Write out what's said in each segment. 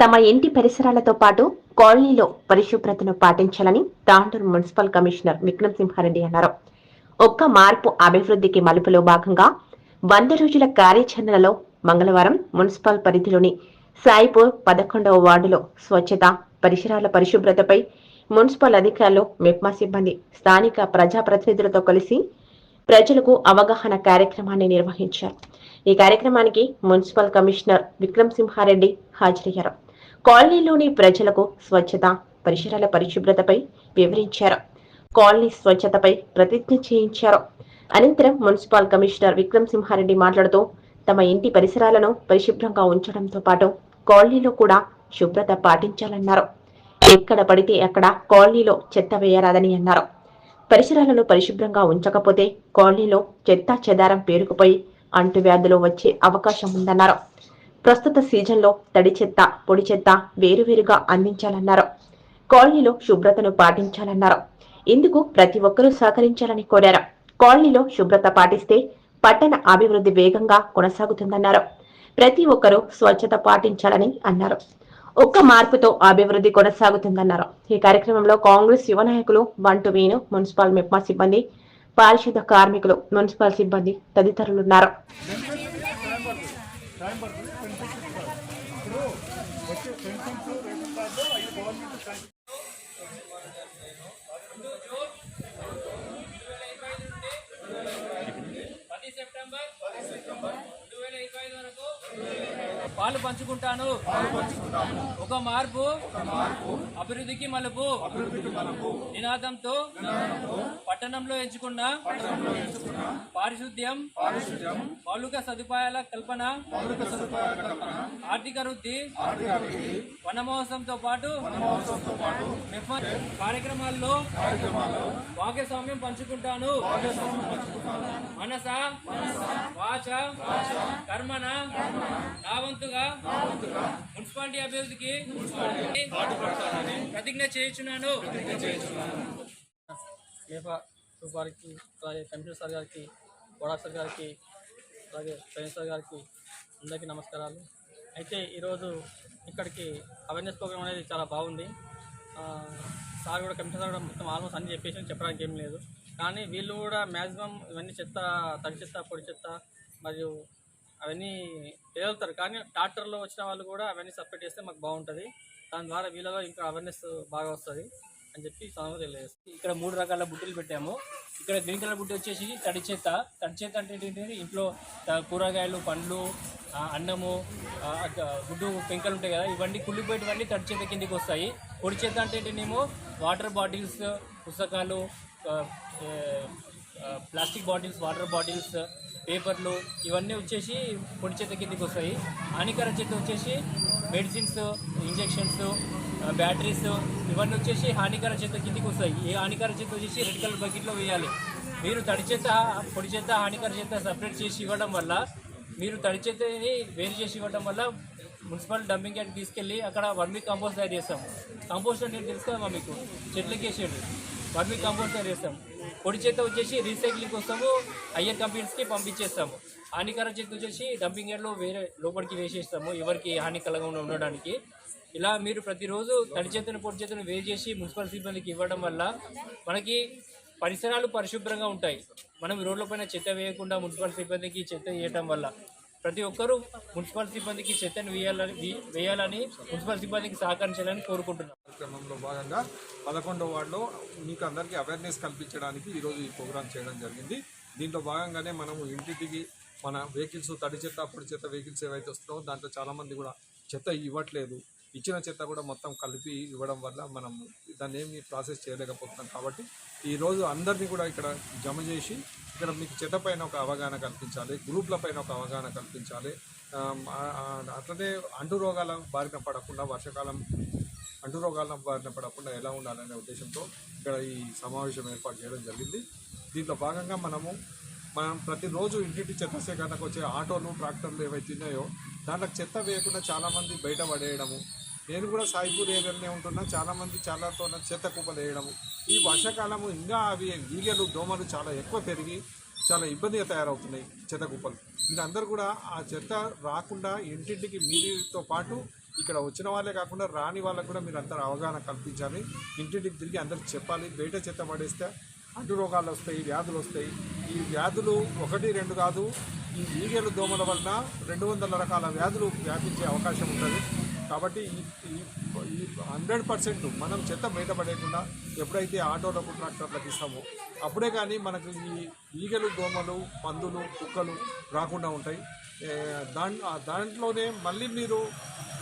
తమ ఇంటి పరిసరాలతో పాటు కాలనీలో పరిశుభ్రతను పాటించాలని తాండూరు మున్సిపల్ కమిషనర్ విక్రమ్ సింహారెడ్డి అన్నారు. ఒక్క మార్పు అభివృద్ధికి మలుపులో భాగంగా వంద రోజుల కార్యాచరణలో మంగళవారం మున్సిపల్ పరిధిలోని సాయిపూర్ పదకొండవ వార్డులో స్వచ్ఛత పరిసరాల పరిశుభ్రతపై మున్సిపల్ అధికారులు మెప్మా సిబ్బంది స్థానిక ప్రజాప్రతినిధులతో కలిసి ప్రజలకు అవగాహన కార్యక్రమాన్ని నిర్వహించారు. ఈ కార్యక్రమానికి మున్సిపల్ కమిషనర్ విక్రమ్ సింహారెడ్డి హాజరయ్యారు. కాలనీలోని ప్రజలకు స్వచ్ఛత పరిసరాల పరిశుభ్రతపై వివరించారు. కాలనీ స్వచ్ఛతపై ప్రతిజ్ఞ చేయించారు. అనంతరం మున్సిపల్ కమిషనర్ విక్రమ్ సింహారెడ్డి మాట్లాడుతూ తమ ఇంటి పరిసరాలను పరిశుభ్రంగా ఉంచడంతో పాటు కాలనీలో కూడా శుభ్రత పాటించాలన్నారు. ఎక్కడ పడితే అక్కడ కాలనీలో చెత్త వేయరాదని అన్నారు. పరిసరాలను పరిశుభ్రంగా ఉంచకపోతే కాలనీలో చెత్త చెదారం పేరుకుపోయి అంటువ్యాధులు వచ్చే అవకాశం ఉందన్నారు. ప్రస్తుత సీజన్లో తడి చెత్త పొడి చెత్త వేరువేరుగా అందించాలన్నారు. కాలనీలో శుభ్రతను పాటించాలన్నారు. ఇందుకు ప్రతి ఒక్కరూ సహకరించాలని కోరారు. కాలనీలో శుభ్రత పాటిస్తే పట్టణ అభివృద్ధి వేగంగా కొనసాగుతుందన్నారు. ప్రతి ఒక్కరూ స్వచ్ఛత పాటించాలని అన్నారు. ఒక్క మార్పుతో అభివృద్ధి కొనసాగుతుందన్నారు. ఈ కార్యక్రమంలో కాంగ్రెస్ యువ నాయకులు బంటు వేణు మున్సిపల్ మెప్మా సిబ్బంది పారిశుద్ధ కార్మికులు మున్సిపల్ సిబ్బంది తదితరులున్నారు. పది సెప్టెంబర్ రెండు వేల ఇరవై ఐదు వరకు పాలు పంచుకుంటాను. ఒక మార్పు అభివృద్ధికి మలుపు నినాదంతో పట్టణంలో ఎంచుకున్న పారిశుద్ధ్యం మౌలిక సదుపాయాల కల్పన ఆర్థిక వృద్ధి వన మహోత్సవంతో పాటు కార్యక్రమాల్లో భాగస్వామ్యం పంచుకుంటాను. మనస? వాచ? కర్మన? నా వంతుగా మున్సిపాలిటీ అభివృద్ధికి ప్రతిజ్ఞ చేయించున్నాను. గ్రూప్ వారికి అలాగే కమిషనర్ సార్ గారికి బోడా సార్ గారికి అలాగే ప్రవీణ్ సార్ గారికి అందరికీ నమస్కారాలు. అయితే ఈరోజు ఇక్కడికి అవేర్నెస్ ప్రోగ్రామ్ అనేది చాలా బాగుంది. ఆ, సార్ కూడా కమిషనర్ సార్ కూడా మొత్తం ఆల్మోస్ట్ అన్ని చెప్పేసి చెప్పడానికి ఏం లేదు. కానీ వీళ్ళు కూడా మ్యాక్సిమం ఇవన్నీ చెత్త తడి చెత్త పొడి చెత్త మరియు అవన్నీ తేలుతారు కానీ ట్రాక్టర్లో వచ్చిన వాళ్ళు కూడా అవన్నీ సపరేట్ చేస్తే మాకు బాగుంటుంది. దాని ద్వారా వీళ్ళలో ఇంకా అవేర్నెస్ బాగా వస్తుంది అని చెప్పి సమయంలో తెలియజేస్తాం ఇక్కడ మూడు రకాల బుట్టలు పెట్టాము. ఇక్కడ గ్రీన్ కలర్ బుట్ట వచ్చేసి తడి చెత్త తడి చెత్త అంటే ఏంటంటే ఇంట్లో కూరగాయలు పండ్లు అన్నము గుడ్డు పెంకలు ఉంటాయి కదా ఇవన్నీ కుళ్ళిపోయేటివన్నీ తడి చేత కిందకి వస్తాయి. పొడి చెత్త అంటే ఏంటేనేమో వాటర్ బాటిల్స్ పుస్తకాలు ప్లాస్టిక్ బాటిల్స్ వాటర్ బాటిల్స్ పేపర్లు ఇవన్నీ వచ్చేసి పొడి చెత్త కిందకి వస్తాయి. హానికర చెత్త వచ్చేసి మెడిసిన్స్ ఇంజెక్షన్స్ బ్యాటరీస్ ఇవన్నీ వచ్చేసి హానికర చెత్త కిందకి వస్తాయి. ఈ హానికర చెత్త వచ్చేసి రెడ్ కలర్ బకెట్లో వేయాలి. మీరు తడి చెత్త పొడి చెత్త హానికర చెత్త సపరేట్ చేసి ఇవ్వడం వల్ల మీరు తడి చెత్తని వేరు చేసి ఇవ్వడం వల్ల మున్సిపల్ డంపింగ్ యార్డ్ తీసుకెళ్ళి అక్కడ వర్మీ కంపోస్ట్ తయారు చేస్తాం. కంపోస్ట్ అంటే తెలుసు కదా మీకు? చెట్లకి వేసేది వర్మీ కంపోస్ట్ తయారు చేస్తాం. పొడి చెత్త వచ్చేసి రీసైక్లింగ్ కోసము హయ్యర్ కంపెనీస్కి పంపించేస్తాము. హానికర చెత్త వచ్చేసి డంపింగ్ యార్డ్లో వేరే లోపలికి వేసేస్తాము ఎవరికి హానికరంగా ఉండడానికి. ఇలా మీరు ప్రతిరోజు తడి చెత్తను పొడి చెత్తను వేసేసి చేసి మున్సిపల్ సిబ్బందికి ఇవ్వడం వల్ల మనకి పరిసరాలు పరిశుభ్రంగా ఉంటాయి. మనం రోడ్లపైన చెత్త వేయకుండా మున్సిపల్ సిబ్బందికి చెత్త వేయటం వల్ల ప్రతి ఒక్కరూ మున్సిపల్ సిబ్బందికి చెత్తను వేయాలని వేయాలని మున్సిపల్ సిబ్బందికి సహకరించాలని కోరుకుంటున్నాం. కార్యక్రమంలో భాగంగా పదకొండవ వార్డులో మీకు అందరికీ అవేర్నెస్ కల్పించడానికి ఈరోజు ఈ ప్రోగ్రాం చేయడం జరిగింది. దీంట్లో భాగంగానే మనము ఇంటింటికి మన వెహికల్స్ తడి చెత్త పొడి చెత్త వెహికల్స్ ఏవైతే వస్తాయో దాంట్లో చాలామంది కూడా చెత్త ఇవ్వట్లేదు. ఇచ్చిన చెత్త కూడా మొత్తం కలిపి ఇవ్వడం వల్ల మనం దాన్ని ఏమి ప్రాసెస్ చేయలేకపోతున్నాం కాబట్టి ఈరోజు అందరినీ కూడా ఇక్కడ జమ చేసి ఇక్కడ మీకు చెత్త పైన ఒక అవగాహన కల్పించాలి గ్రూప్ల పైన ఒక అవగాహన కల్పించాలి. అట్లనే అంటు రోగాల బారిన పడకుండా వర్షాకాలం అంటు రోగాలను బారిన పడకుండా ఎలా ఉండాలనే ఉద్దేశంతో ఇక్కడ ఈ సమావేశం ఏర్పాటు చేయడం జరిగింది. దీంట్లో భాగంగా మనము మనం ప్రతిరోజు ఇంటింటి చెత్త సేకరణకు వచ్చే ఆటోలు ట్రాక్టర్లు ఏవైతే ఉన్నాయో దాంట్లో చెత్త వేయకుండా చాలామంది బయట పడేయడము నేను కూడా సాయిపూర్ ఏరియాలోనే ఉంటున్నా చాలామంది చాలాతో చెత్త కుప్పలు వేయడము. ఈ వర్షాకాలము ఇంకా అవి ఈగలు దోమలు చాలా ఎక్కువ పెరిగి చాలా ఇబ్బందిగా తయారవుతున్నాయి చెత్త కుప్పలు. మీరందరూ కూడా ఆ చెత్త రాకుండా ఇంటింటికి మీతో పాటు ఇక్కడ వచ్చిన వాళ్ళే కాకుండా రాని వాళ్ళకు కూడా మీరు అందరూ అవగాహన కల్పించాలి. ఇంటింటికి తిరిగి అందరికి చెప్పాలి. బయట చెత్త పడేస్తే అడ్డు రోగాలు వస్తాయి వ్యాధులు వస్తాయి. ఈ వ్యాధులు ఒకటి రెండు కాదు ఈ ఈగలు దోమల వలన రెండు వందల రకాల వ్యాధులు వ్యాపించే అవకాశం ఉంటుంది. కాబట్టి ఈ ఈ హండ్రెడ్ పర్సెంట్ మనం చెత్త బయటపడేయకుండా ఎప్పుడైతే ఆటోలకు ట్రాక్టర్లకు ఇస్తామో అప్పుడే కానీ మనకు ఈ ఈగలు దోమలు పందులు కుక్కలు రాకుండా ఉంటాయి. దాని దాంట్లోనే మళ్ళీ మీరు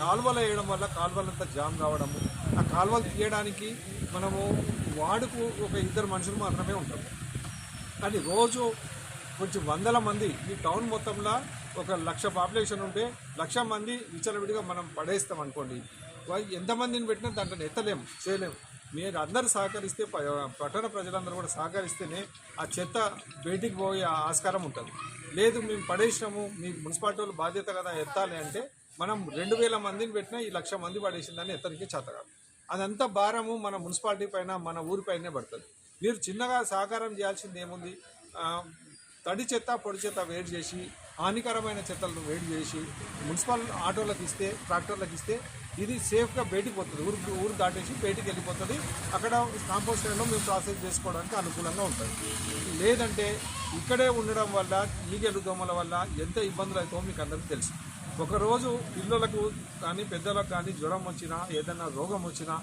కాలువలు వేయడం వల్ల కాలువలంతా జామ్ కావడము ఆ కాలువలు తీయడానికి మనము వాడుకు ఒక ఇద్దరు మనుషులు మాత్రమే ఉంటాము. కానీ రోజు కొంచెం వందల మంది ఈ టౌన్ మొత్తంలో ఒక లక్ష పాపులేషన్ ఉంటే లక్ష మంది విచలవిడిగా మనం పడేస్తాం అనుకోండి. ఎంతమందిని పెట్టినా దాంట్లో ఎత్తలేం చేయలేం. మీరు అందరూ సహకరిస్తే ప- పట్టణ ప్రజలందరూ కూడా సహకరిస్తేనే ఆ చెత్త బయటికి పోయే ఆస్కారం ఉంటుంది. లేదు మేము పడేసినాము మీ మున్సిపాలిటీ వాళ్ళు బాధ్యత కదా ఎత్తాలి అంటే మనం రెండు వేల మందిని పెట్టినా ఈ లక్ష మంది పడేసిందని ఎత్తనికి చేతగాదు అదంతా భారము మన మున్సిపాలిటీ పైన మన ఊరిపైనే పడుతుంది. మీరు చిన్నగా సహకారం చేయాల్సింది ఏముంది? తడి చెత్త పొడి చెత్త వేడి చేసి హానికరమైన చెత్తలను వేడి చేసి మున్సిపల్ ఆటోలకు ఇస్తే ట్రాక్టర్లకు ఇస్తే ఇది సేఫ్గా బయటికి పోతుంది. ఊరు ఊరు దాటేసి బయటికి వెళ్ళిపోతుంది. అక్కడ కాంపోస్టర్లో మేము ప్రాసెస్ చేసుకోవడానికి అనుకూలంగా ఉంటుంది. లేదంటే ఇక్కడే ఉండడం వల్ల ఈగలు దోమల వల్ల ఎంత ఇబ్బందులు అవుతాయో మీకు అందరికీ తెలుసు. ఒకరోజు పిల్లలకు కానీ పెద్దలకు కానీ జ్వరం వచ్చినా ఏదైనా రోగం వచ్చినా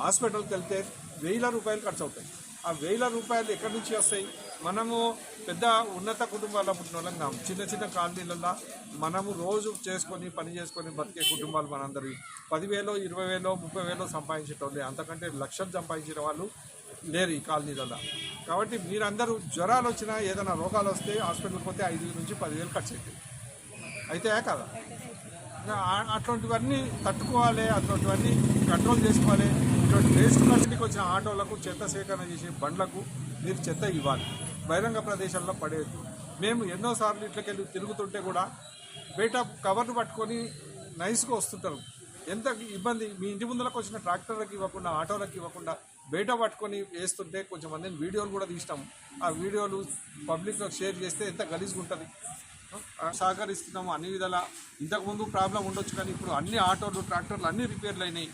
హాస్పిటల్కి వెళ్తే వేల రూపాయలు ఖర్చు అవుతాయి. ఆ వేల రూపాయలు ఎక్కడి నుంచి వస్తాయి? మనము పెద్ద ఉన్నత కుటుంబాల పుట్టిన వాళ్ళం కాము. చిన్న చిన్న కాలనీలలో మనము రోజు చేసుకొని పని చేసుకొని బతికే కుటుంబాలు మనందరి పదివేలో ఇరవై వేలో ముప్పై వేలో సంపాదించేటోళ్ళే. అంతకంటే లక్షలు సంపాదించిన వాళ్ళు లేరు ఈ కాలనీలలో కాబట్టి మీరందరూ జ్వరాలు వచ్చినా ఏదైనా రోగాలు వస్తే హాస్పిటల్కి పోతే ఐదు నుంచి పదివేలు ఖర్చు అవుతాయి అయితే కదా? అట్లాంటివన్నీ తట్టుకోవాలి అట్లాంటివన్నీ కంట్రోల్ చేసుకోవాలి. ఇటువంటి వేస్ట్ కంపెనీకి వచ్చిన ఆటోలకు చెత్త సేకరణ చేసే బండ్లకు మీరు చెత్త ఇవ్వాలి. బహిరంగ ప్రదేశాల్లో పడేయద్దు. మేము ఎన్నోసార్లు ఇట్లకెళ్ళి తిరుగుతుంటే కూడా బయట కవర్లు పట్టుకొని నైస్గా వస్తుంటారు. ఎంత ఇబ్బంది? మీ ఇంటి ముందరకు వచ్చిన ట్రాక్టర్లకు ఇవ్వకుండా ఆటోలకు ఇవ్వకుండా బయట పట్టుకొని వేస్తుంటే కొంచెం మందిని వీడియోలు కూడా తీస్తాం ఆ వీడియోలు పబ్లిక్లో షేర్ చేస్తే ఎంత గలీజ్గా ఉంటుంది సహకరిస్తున్నాము అన్ని విధాల. ఇంతకుముందు ప్రాబ్లం ఉండొచ్చు కానీ ఇప్పుడు అన్ని ఆటోలు ట్రాక్టర్లు అన్ని రిపేర్లు అయినాయి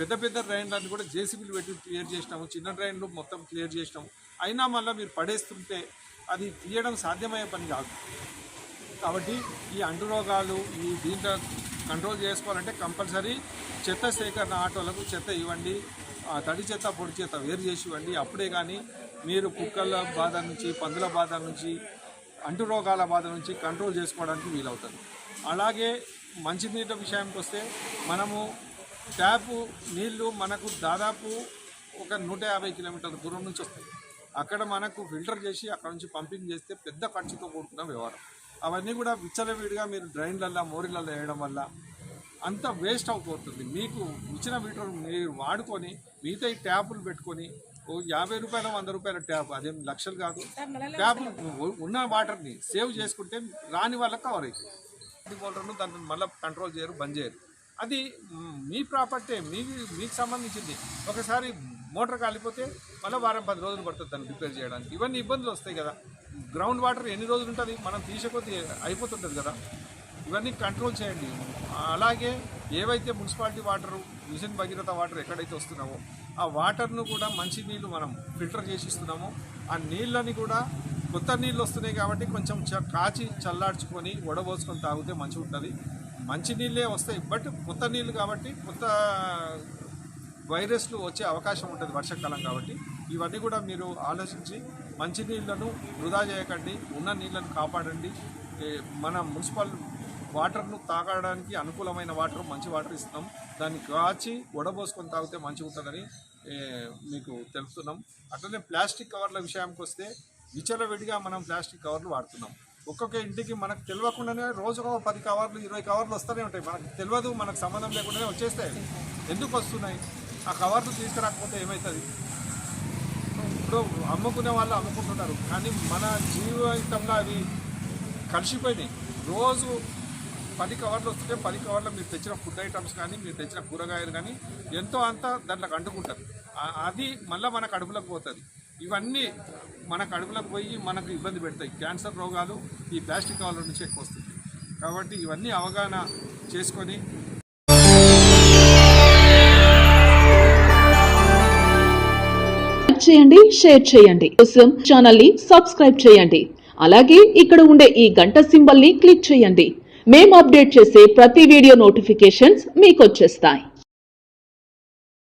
పెద్ద పెద్ద డ్రైన్లన్నీ కూడా జేసీబీలు పెట్టి క్లియర్ చేసినాము చిన్న డ్రైన్లు మొత్తం క్లియర్ చేసినాము. అయినా మళ్ళీ మీరు పడేస్తుంటే అది తీయడం సాధ్యమయ్యే పని కాదు. కాబట్టి ఈ అంటు రోగాలు ఈ దీంట్లో కంట్రోల్ చేసుకోవాలంటే కంపల్సరీ చెత్త సేకరణ ఆటోలకు చెత్త ఇవ్వండి తడి చెత్త పొడి చెత్త వేరు చేసి ఇవ్వండి. అప్పుడే కానీ మీరు కుక్కల బాధ నుంచి పందుల బాధ నుంచి అంటురోగాల బాధ నుంచి కంట్రోల్ చేసుకోవడానికి వీలవుతుంది. అలాగే మంచినీటి విషయానికి వస్తే మనము ట్యాపు నీళ్ళు మనకు దాదాపు ఒక నూట యాభై కిలోమీటర్ల దూరం నుంచి వస్తాయి. అక్కడ మనకు ఫిల్టర్ చేసి అక్కడ నుంచి పంపింగ్ చేస్తే పెద్ద ఖర్చుతో కూడుకున్న వ్యవహారం. అవన్నీ కూడా విచ్చలవిడిగా మీరు డ్రైన్లల్లో మోరీలలో వేయడం వల్ల అంత వేస్ట్ అయిపోతుంది మీకు ఇచ్చిన మీటర్ మీరు వాడుకొని మిగతా ఈ ట్యాపులు పెట్టుకొని ఓ యాభై రూపాయల వంద రూపాయల ట్యాప్ అదేం లక్షలు కాదు. ట్యాప్ ఉన్న వాటర్ని సేవ్ చేసుకుంటే రాని వాళ్ళకి కవర్ అవుతుంది. మోటార్ను దాన్ని మళ్ళీ కంట్రోల్ చేయరు బంద్ చేయరు. అది మీ ప్రాపర్టీ మీ మీకు సంబంధించింది. ఒకసారి మోటార్ కాలిపోతే మళ్ళీ వారం పది రోజులు పడుతుంది దాన్ని రిపేర్ చేయడానికి. ఇవన్నీ ఇబ్బందులు వస్తాయి కదా. గ్రౌండ్ వాటర్ ఎన్ని రోజులు ఉంటుంది? మనం తీసేకొద్ది అయిపోతుంటుంది కదా. ఇవన్నీ కంట్రోల్ చేయండి. అలాగే ఏవైతే municipality water mission Bhagiratha water ఎక్కడైతే వస్తున్నామో ఆ వాటర్ను కూడా మంచి నీళ్ళు మనం ఫిల్టర్ చేసి ఇస్తున్నామో. ఆ నీళ్ళని కూడా కొత్త నీళ్ళు వస్తున్నాయి కాబట్టి కొంచెం చ- కాచి చల్లార్చుకొని వడబోసుకొని తాగితే మంచిగా ఉంటుంది మంచి నీళ్ళే వస్తాయి బట్ కొత్త నీళ్ళు కాబట్టి కొత్త వైరస్లు వచ్చే అవకాశం ఉంటుంది వర్షాకాలం కాబట్టి. ఇవన్నీ కూడా మీరు ఆలోచించి మంచి నీళ్ళను వృధా చేయకండి ఉన్న నీళ్ళను కాపాడండి. మన మున్సిపల్ వాటర్ను తాగడానికి అనుకూలమైన వాటర్ మంచి వాటర్ ఇస్తున్నాం. దాన్ని కాచి వడబోసుకొని తాగితే మంచిగా ఉంటుందని మీకు తెలుపుతున్నాం. అట్లనే ప్లాస్టిక్ కవర్ల విషయానికి వస్తే విచలవిడిగా మనం ప్లాస్టిక్ కవర్లు వాడుతున్నాం. ఒక్కొక్క ఇంటికి మనకు తెలియకుండానే రోజు ఒక పది కవర్లు ఇరవై కవర్లు వస్తూనే ఉంటాయి. మనకు తెలియదు మనకు సంబంధం లేకుండానే వచ్చేస్తాయి. ఎందుకు వస్తున్నాయి? ఆ కవర్లు తీసుకురాకపోతే ఏమవుతుంది ఇప్పుడు అమ్ముకునే వాళ్ళు అమ్ముకుంటున్నారు. కానీ మన జీవితంలో అవి కలిసిపోయినాయి. రోజు పది కవర్లు వస్తుంటే పది కవర్లు మీరు తెచ్చిన ఫుడ్ ఐటమ్స్ కానీ మీరు తెచ్చిన కూరగాయలు కానీ ఎంతో అంత దాంట్లోకి అంటుకుంటారు. అది మళ్ళీ మన కడుపులోకి పోతుంది. ఇవన్నీ మన కడుపులకు పోయి మనకు ఇబ్బంది పెడతాయి. క్యాన్సర్ రోగాలు ఈ ప్లాస్టిక్ కవర్ల నుంచి ఎక్కువ వస్తుంది. కాబట్టి ఇవన్నీ అవగాహన చేసుకొని చేయండి షేర్ చేయండి. కోసం ఛానల్ని సబ్స్క్రైబ్ చేయండి. అలాగే ఇక్కడ ఉండే ఈ గంట సింబల్ని క్లిక్ చేయండి. మేము అప్డేట్ చేసే ప్రతి వీడియో నోటిఫికేషన్స్ మీకు వచ్చేస్తాయి.